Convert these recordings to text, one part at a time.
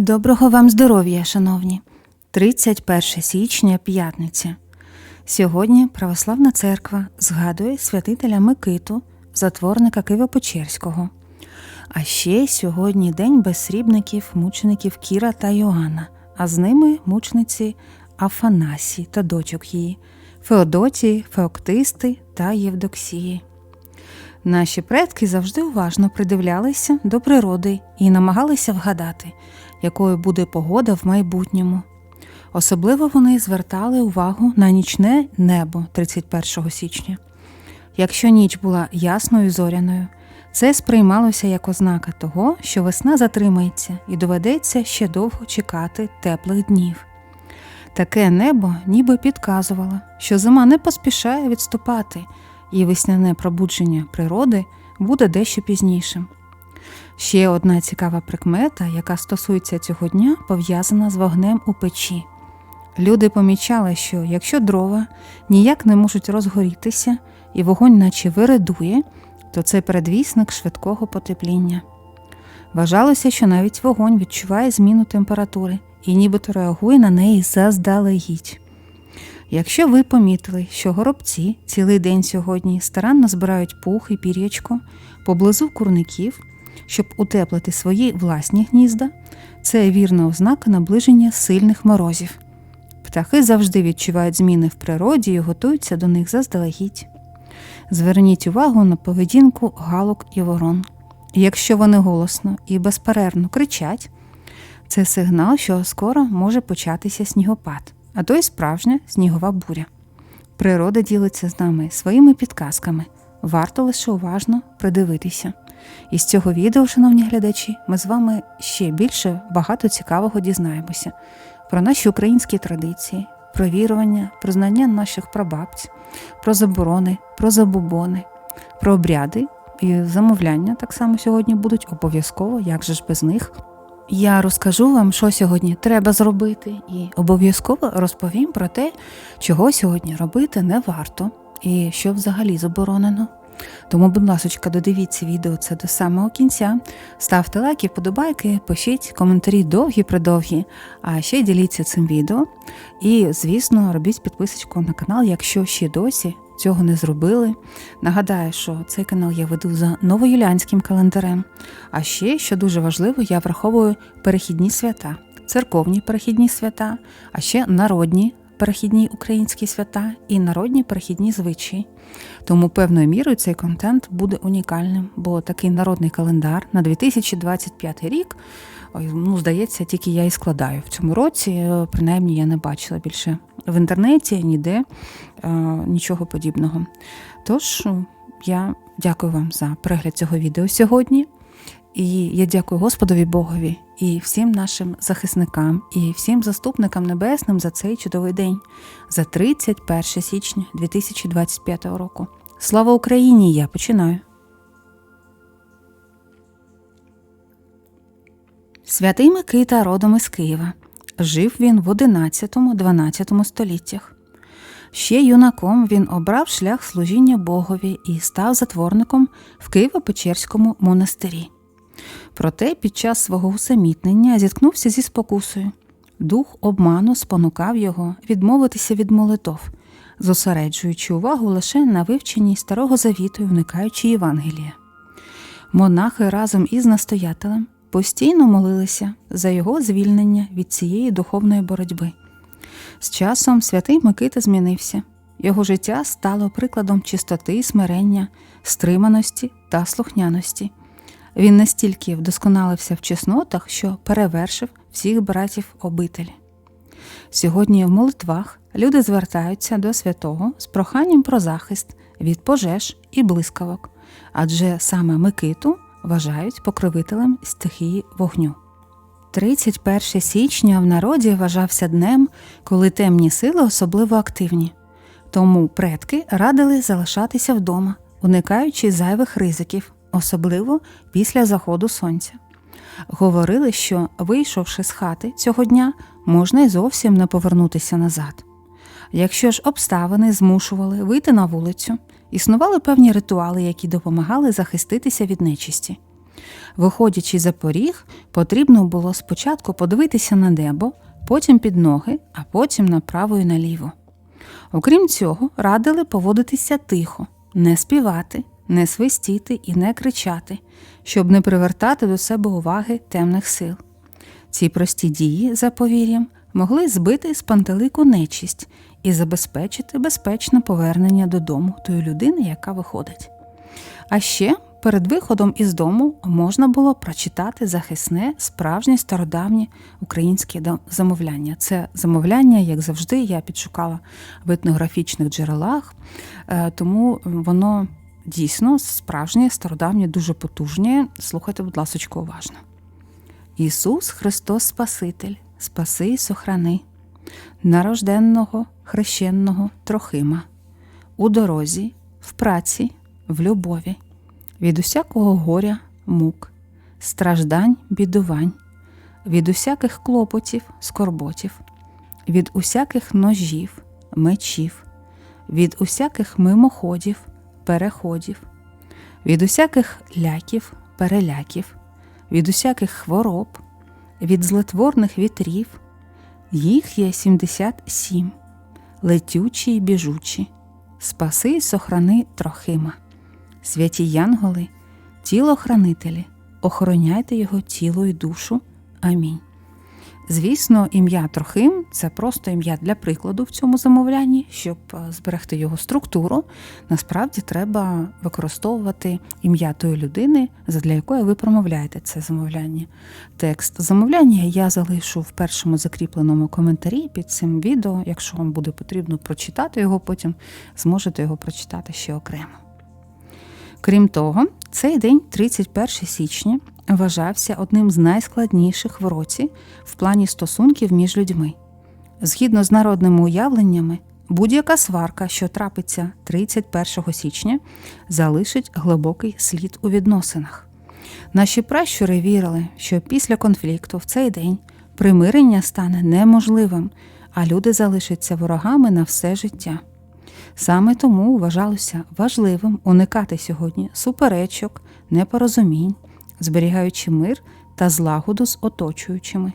Доброго вам здоров'я, шановні! 31 січня, п'ятниця. Сьогодні Православна церква згадує святителя Микиту, затворника Києво-Печерського. А ще сьогодні день безсрібників, мучеників Кіра та Йоанна, а з ними мучениці Афанасі та дочок її, Феодотії, Феоктисти та Євдоксії. Наші предки завжди уважно придивлялися до природи і намагалися вгадати, якою буде погода в майбутньому. Особливо вони звертали увагу на нічне небо 31 січня. Якщо ніч була ясною зоряною, це сприймалося як ознака того, що весна затримається і доведеться ще довго чекати теплих днів. Таке небо ніби підказувало, що зима не поспішає відступати, і весняне пробудження природи буде дещо пізнішим. Ще одна цікава прикмета, яка стосується цього дня, пов'язана з вогнем у печі. Люди помічали, що якщо дрова ніяк не можуть розгорітися і вогонь наче виридує, то це передвісник швидкого потепління. Вважалося, що навіть вогонь відчуває зміну температури і нібито реагує на неї заздалегідь. Якщо ви помітили, що горобці цілий день сьогодні старанно збирають пух і пір'ячко поблизу курників, щоб утеплити свої власні гнізда, це вірна ознака наближення сильних морозів. Птахи завжди відчувають зміни в природі і готуються до них заздалегідь. Зверніть увагу на поведінку галок і ворон. Якщо вони голосно і безперервно кричать, це сигнал, що скоро може початися снігопад, а то й справжня снігова буря. Природа ділиться з нами своїми підказками. Варто лише уважно придивитися. І з цього відео, шановні глядачі, ми з вами ще більше багато цікавого дізнаємося про наші українські традиції, про вірування, про знання наших прабабць, про заборони, про забобони, про обряди і замовляння так само сьогодні будуть обов'язково, як же ж без них. Я розкажу вам, що сьогодні треба зробити, і обов'язково розповім про те, чого сьогодні робити не варто і що взагалі заборонено. Тому, будь ласка, додивіться відео це до самого кінця. Ставте лайки, подобайки, пишіть коментарі довгі-придовгі, а ще діліться цим відео. І, звісно, робіть підписочку на канал, якщо ще досі цього не зробили. Нагадаю, що цей канал я веду за новоюліанським календарем. А ще, що дуже важливо, я враховую перехідні свята, церковні перехідні свята, а ще народні перехідні українські свята і народні перехідні звичаї. Тому певною мірою цей контент буде унікальним, бо такий народний календар на 2025 рік, ну, здається, тільки я і складаю в цьому році. Принаймні я не бачила більше в інтернеті ніде е, нічого подібного. Тож я дякую вам за перегляд цього відео сьогодні. І я дякую Господові Богові і всім нашим захисникам, і всім заступникам небесним за цей чудовий день, за 31 січня 2025 року. Слава Україні! Я починаю. Святий Микита родом із Києва. Жив він в 11-12 століттях. Ще юнаком він обрав шлях служіння Богові і став затворником в Києво-Печерському монастирі. Проте під час свого усамітнення зіткнувся зі спокусою. Дух обману спонукав його відмовитися від молитов, зосереджуючи увагу лише на вивченні старого завіту і вникаючи Євангелія. Монахи разом із настоятелем постійно молилися за його звільнення від цієї духовної боротьби. З часом святий Микита змінився, його життя стало прикладом чистоти смирення, стриманості та слухняності. Він настільки вдосконалився в чеснотах, що перевершив всіх братів обителі. Сьогодні в молитвах люди звертаються до святого з проханням про захист від пожеж і блискавок, адже саме Микиту вважають покровителем стихії вогню. 31 січня в народі вважався днем, коли темні сили особливо активні, тому предки радили залишатися вдома, уникаючи зайвих ризиків особливо після заходу сонця. Говорили, що, вийшовши з хати цього дня, можна й зовсім не повернутися назад. Якщо ж обставини змушували вийти на вулицю, існували певні ритуали, які допомагали захиститися від нечисті. Виходячи за поріг, потрібно було спочатку подивитися на небо, потім під ноги, а потім направо і наліво. Окрім цього, радили поводитися тихо, не співати, не свистіти і не кричати, щоб не привертати до себе уваги темних сил. Ці прості дії, за повір'ям, могли збити з пантелику нечість і забезпечити безпечне повернення додому тої людини, яка виходить. А ще перед виходом із дому можна було прочитати захисне, справжнє стародавнє українське замовляння. Це замовляння, як завжди, я підшукала в етнографічних джерелах, е, тому воно дійсно справжнє, стародавнє, дуже потужнє. Слухайте, будь ласка, уважно. Ісус Христос Спаситель, спаси і сохрани, нарожденного, хрещенного Трохима, у дорозі, в праці, в любові, від усякого горя, мук, страждань, бідувань, від усяких клопотів, скорботів, від усяких ножів, мечів, від усяких мимоходів, переходів, від усяких ляків, переляків, від усяких хвороб, від злетворних вітрів. Їх є 77, летючі й біжучі, спаси й сохрани Трохима. Святі янголи, тілохранителі, охороняйте його тіло і душу. Амінь. Звісно, ім'я Трохим це просто ім'я для прикладу в цьому замовлянні, щоб е, зберегти його структуру. Насправді треба використовувати ім'я тої людини, задля якої ви промовляєте це замовляння. Текст замовляння я залишу в першому закріпленому коментарі під цим відео. Якщо вам буде потрібно прочитати його, потім зможете його прочитати ще окремо. Крім того, цей день, 31 січня, вважався одним з найскладніших в році в плані стосунків між людьми. Згідно з народними уявленнями, будь-яка сварка, що трапиться 31 січня, залишить глибокий слід у відносинах. Наші пращури вірили, що після конфлікту в цей день примирення стане неможливим, а люди залишаться ворогами на все життя. Саме тому вважалося важливим уникати сьогодні суперечок, непорозумінь, зберігаючи мир та злагоду з оточуючими.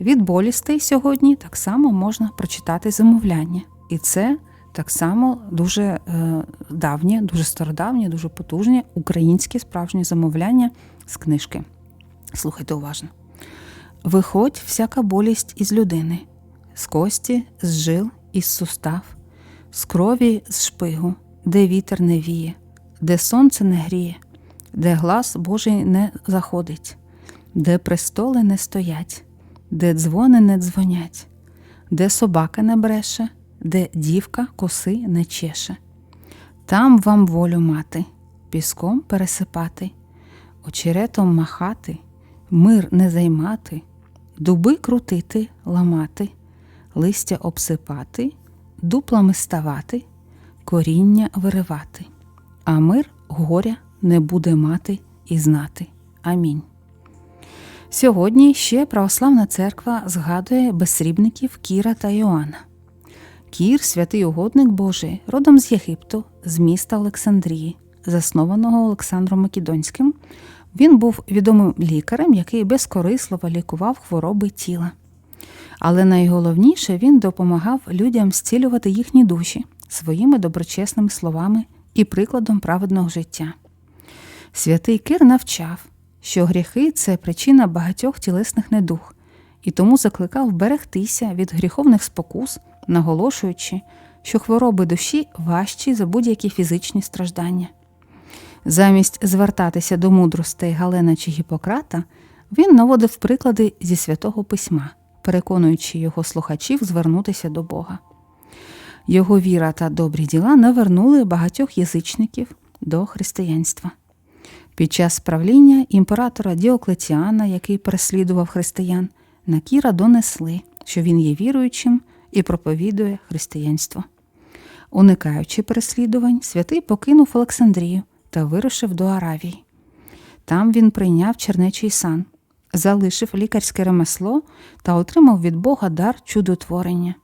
Від болістей сьогодні так само можна прочитати замовляння, і це так само дуже е, давнє, дуже стародавнє, дуже потужнє українське справжнє замовляння з книжки. Слухайте уважно. Виходь всяка болість із людини, з кості, з жил, із сустав, з крові, з шпигу, де вітер не віє, де сонце не гріє, де глас Божий не заходить, де престоли не стоять, де дзвони не дзвонять, де собака не бреше, де дівка коси не чеше. Там вам волю мати, піском пересипати, очеретом махати, мир не займати, дуби крутити, ламати, листя обсипати, дуплами ставати, коріння виривати, а мир горя не буде мати і знати. Амінь. Сьогодні ще Православна церква згадує безсрібників Кіра та Йоанна. Кір, святий угодник Божий, родом з Єгипту, з міста Олександрії, заснованого Олександром Македонським. Він був відомим лікарем, який безкорисливо лікував хвороби тіла. Але найголовніше він допомагав людям зцілювати їхні душі своїми доброчесними словами і прикладом праведного життя. Святий Кир навчав, що гріхи це причина багатьох тілесних недуг, і тому закликав берегтися від гріховних спокус, наголошуючи, що хвороби душі важчі за будь-які фізичні страждання. Замість звертатися до мудростей Галена чи Гіппократа, він наводив приклади зі святого письма, переконуючи його слухачів звернутися до Бога. Його віра та добрі діла навернули багатьох язичників до християнства. Під час правління імператора Діоклетіана, який переслідував християн, на Кіра донесли, що він є віруючим і проповідує християнство. Уникаючи переслідувань, святий покинув Олександрію та вирушив до Аравії. Там він прийняв чернечий сан, залишив лікарське ремесло та отримав від Бога дар чудотворення.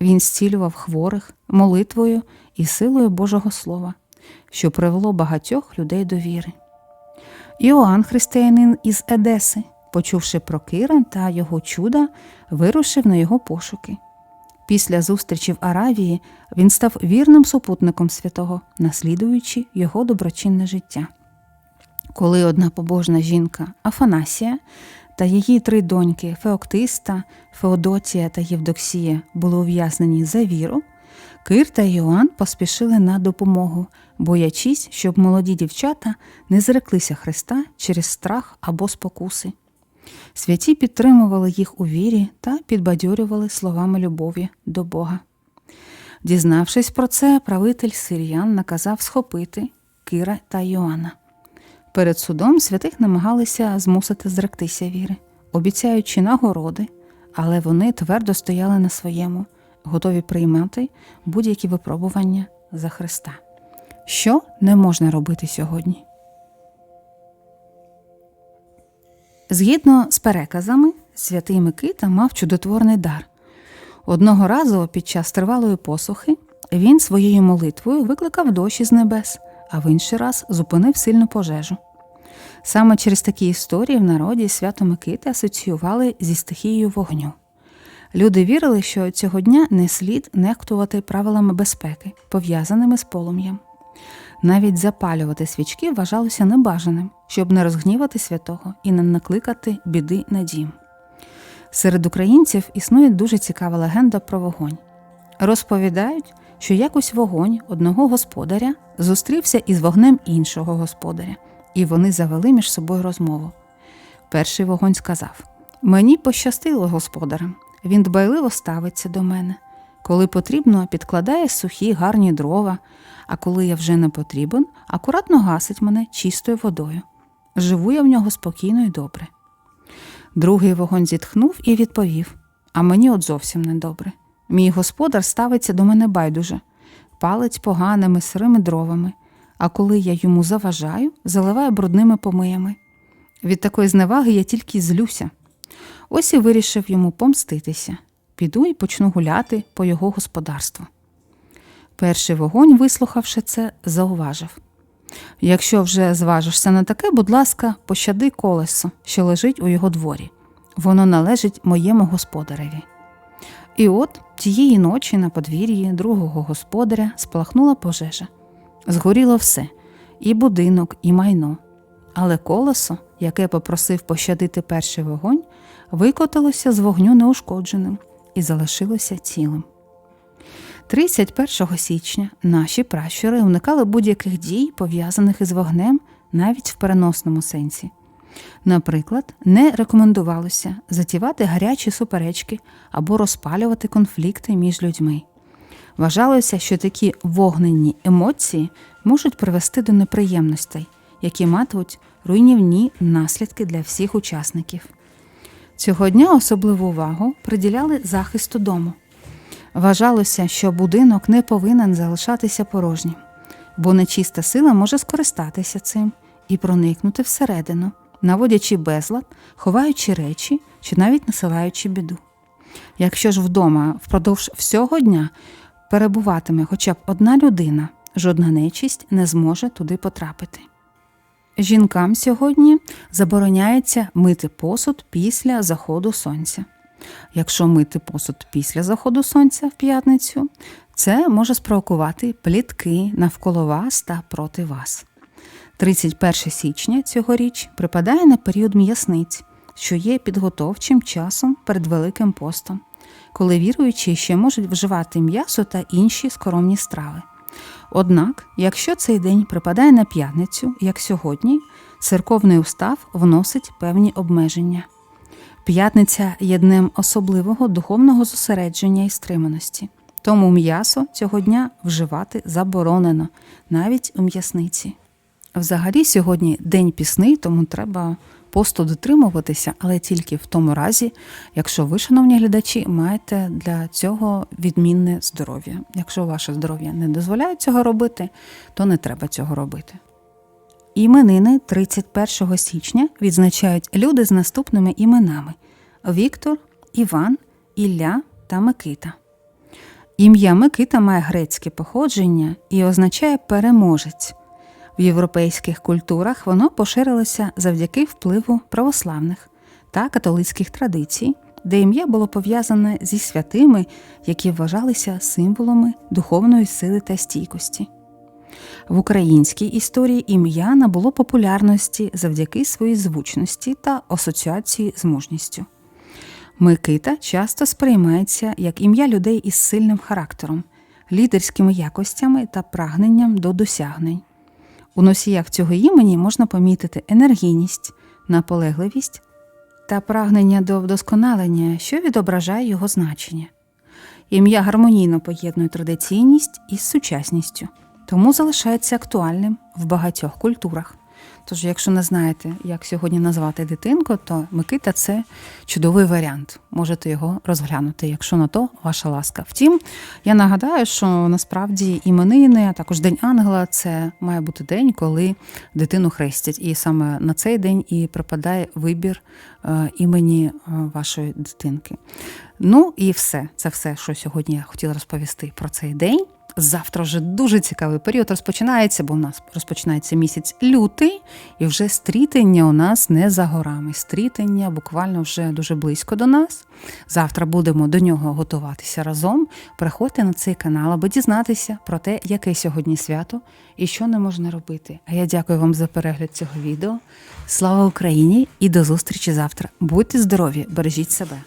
Він зцілював хворих молитвою і силою Божого Слова, що привело багатьох людей до віри. Іоанн, християнин із Едеси, почувши про Кира та його чуда, вирушив на його пошуки. Після зустрічі в Аравії він став вірним супутником святого, наслідуючи його доброчинне життя. Коли одна побожна жінка Афанасія та її три доньки Феоктиста, Феодотія та Євдоксія були ув'язнені за віру, Кир та Йоанн поспішили на допомогу, боячись, щоб молоді дівчата не зреклися Христа через страх або спокуси. Святі підтримували їх у вірі та підбадьорювали словами любові до Бога. Дізнавшись про це, правитель сиріян наказав схопити Кира та Йоанна. Перед судом святих намагалися змусити зректися віри, обіцяючи нагороди, але вони твердо стояли на своєму, готові приймати будь-які випробування за Христа. Що не можна робити сьогодні? Згідно з переказами, святий Микита мав чудотворний дар. Одного разу під час тривалої посухи він своєю молитвою викликав дощ із небес, а в інший раз зупинив сильну пожежу. Саме через такі історії в народі свято Микити асоціювали зі стихією вогню. Люди вірили, що цього дня не слід нехтувати правилами безпеки, пов'язаними з полум'ям. Навіть запалювати свічки вважалося небажаним, щоб не розгнівати святого і не накликати біди на дім. Серед українців існує дуже цікава легенда про вогонь. Розповідають, що якось вогонь одного господаря зустрівся із вогнем іншого господаря, і вони завели між собою розмову. Перший вогонь сказав: Мені пощастило господарем, він дбайливо ставиться до мене. Коли потрібно, підкладає сухі гарні дрова, а коли я вже не потрібен, акуратно гасить мене чистою водою. Живу я в нього спокійно і добре. Другий вогонь зітхнув і відповів: А мені от зовсім недобре. Мій господар ставиться до мене байдуже, палить поганими сирими дровами, а коли я йому заважаю, заливає брудними помиями. Від такої зневаги я тільки злюся. Ось і вирішив йому помститися. Піду і почну гуляти по його господарству. Перший вогонь, вислухавши це, зауважив Якщо вже зважишся на таке, будь ласка, пощади колесо, що лежить у його дворі. Воно належить моєму господареві. І от тієї ночі на подвір'ї другого господаря спалахнула пожежа. Згоріло все і будинок, і майно. Але колесо, яке попросив пощадити перший вогонь, викотилося з вогню неушкодженим і залишилося цілим. 31 січня наші пращури уникали будь-яких дій, пов'язаних із вогнем, навіть в переносному сенсі. Наприклад, не рекомендувалося затівати гарячі суперечки або розпалювати конфлікти між людьми. Вважалося, що такі вогненні емоції можуть привести до неприємностей, які матимуть руйнівні наслідки для всіх учасників. Цього дня особливу увагу приділяли захисту дому. Вважалося, що будинок не повинен залишатися порожнім, бо нечиста сила може скористатися цим і проникнути всередину, наводячи безлад, ховаючи речі чи навіть насилаючи біду. Якщо ж вдома впродовж всього дня перебуватиме хоча б одна людина, жодна нечисть не зможе туди потрапити. Жінкам сьогодні забороняється мити посуд після заходу сонця. Якщо мити посуд після заходу сонця в п'ятницю, це може спровокувати плітки навколо вас та проти вас. 31 січня цьогоріч припадає на період м'ясниць, що є підготовчим часом перед Великим постом, коли віруючі ще можуть вживати м'ясо та інші скоромні страви. Однак, якщо цей день припадає на п'ятницю, як сьогодні, церковний устав вносить певні обмеження. П'ятниця є днем особливого духовного зосередження і стриманості, тому м'ясо цього дня вживати заборонено, навіть у м'ясниці. Взагалі, сьогодні день пісний, тому треба посту дотримуватися, але тільки в тому разі, якщо ви, шановні глядачі, маєте для цього відмінне здоров'я. Якщо ваше здоров'я не дозволяє цього робити, то не треба цього робити. Іменини 31 січня відзначають люди з наступними іменами: Віктор, Іван, Ілля та Микита. Ім'я Микита має грецьке походження і означає переможець. В європейських культурах воно поширилося завдяки впливу православних та католицьких традицій, де ім'я було пов'язане зі святими, які вважалися символами духовної сили та стійкості. В українській історії ім'я набуло популярності завдяки своїй звучності та асоціації з мужністю. Микита часто сприймається як ім'я людей із сильним характером, лідерськими якостями та прагненням до досягнень. У носіях цього імені можна помітити енергійність, наполегливість та прагнення до вдосконалення, що відображає його значення. Ім'я гармонійно поєднує традиційність із сучасністю, тому залишається актуальним в багатьох культурах. Тож, якщо не знаєте, як сьогодні назвати дитинку, то Микита це чудовий варіант. Можете його розглянути, якщо на то ваша ласка. Втім, я нагадаю, що насправді іменини, а також День Ангела це має бути день, коли дитину хрестять. І саме на цей день і припадає вибір е, імені е, вашої дитинки. Ну і все. Це все, що сьогодні я хотіла розповісти про цей день. Завтра вже дуже цікавий період розпочинається, бо у нас розпочинається місяць лютий, і вже стрітення у нас не за горами. Стрітення буквально вже дуже близько до нас. Завтра будемо до нього готуватися разом. Приходьте на цей канал, аби дізнатися про те, яке сьогодні свято і що не можна робити. А я дякую вам за перегляд цього відео. Слава Україні і до зустрічі завтра. Будьте здорові, бережіть себе.